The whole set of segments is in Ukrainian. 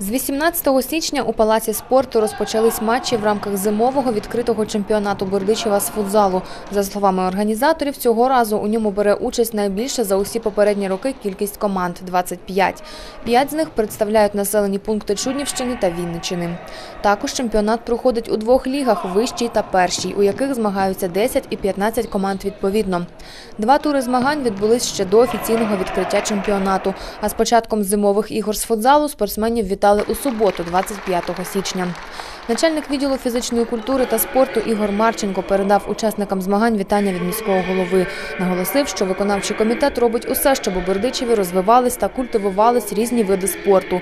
З 18 січня у Палаці спорту розпочались матчі в рамках зимового відкритого чемпіонату Бердичева з футзалу. За словами організаторів, цього разу у ньому бере участь найбільше за усі попередні роки кількість команд – 25. П'ять з них представляють населені пункти Чуднівщини та Вінниччини. Також чемпіонат проходить у двох лігах – вищій та першій, у яких змагаються 10 і 15 команд відповідно. Два тури змагань відбулись ще до офіційного відкриття чемпіонату. А з початком зимових ігор з футзалу спортсменів вітали у суботу, 25 січня. Начальник відділу фізичної культури та спорту Ігор Марченко передав учасникам змагань вітання від міського голови. Наголосив, що виконавчий комітет робить усе, щоб у Бердичеві розвивались та культивувались різні види спорту.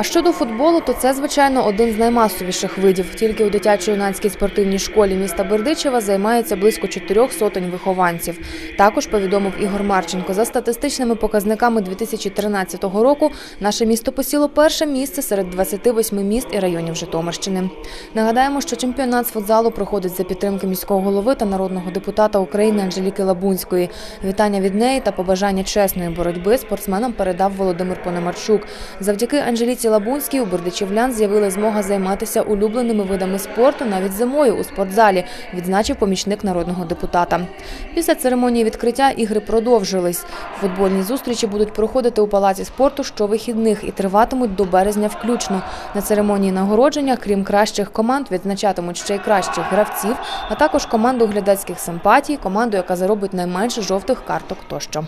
А щодо футболу, то це, звичайно, один з наймасовіших видів. Тільки у дитячо-юнацькій спортивній школі міста Бердичева займається близько чотирьох сотень вихованців. Також повідомив Ігор Марченко, за статистичними показниками 2013 року наше місто посіло перше місце серед 28 міст і районів Житомирщини. Нагадаємо, що чемпіонат з футзалу проходить за підтримки міського голови та народного депутата України Анжеліки Лабунської. Вітання від неї та побажання чесної боротьби спортсменам передав Володимир Пономарчук. Завдяки Анжеліці Лабунській у бердичівлян з'явилась змога займатися улюбленими видами спорту навіть зимою у спортзалі, відзначив помічник народного депутата. Після церемонії відкриття ігри продовжились. Футбольні зустрічі будуть проходити у палаці спорту щовихідних і триватимуть до березня включно. На церемонії нагородження, крім кращих команд, відзначатимуть ще й кращих гравців, а також команду глядацьких симпатій, команду, яка заробить найменше жовтих карток тощо.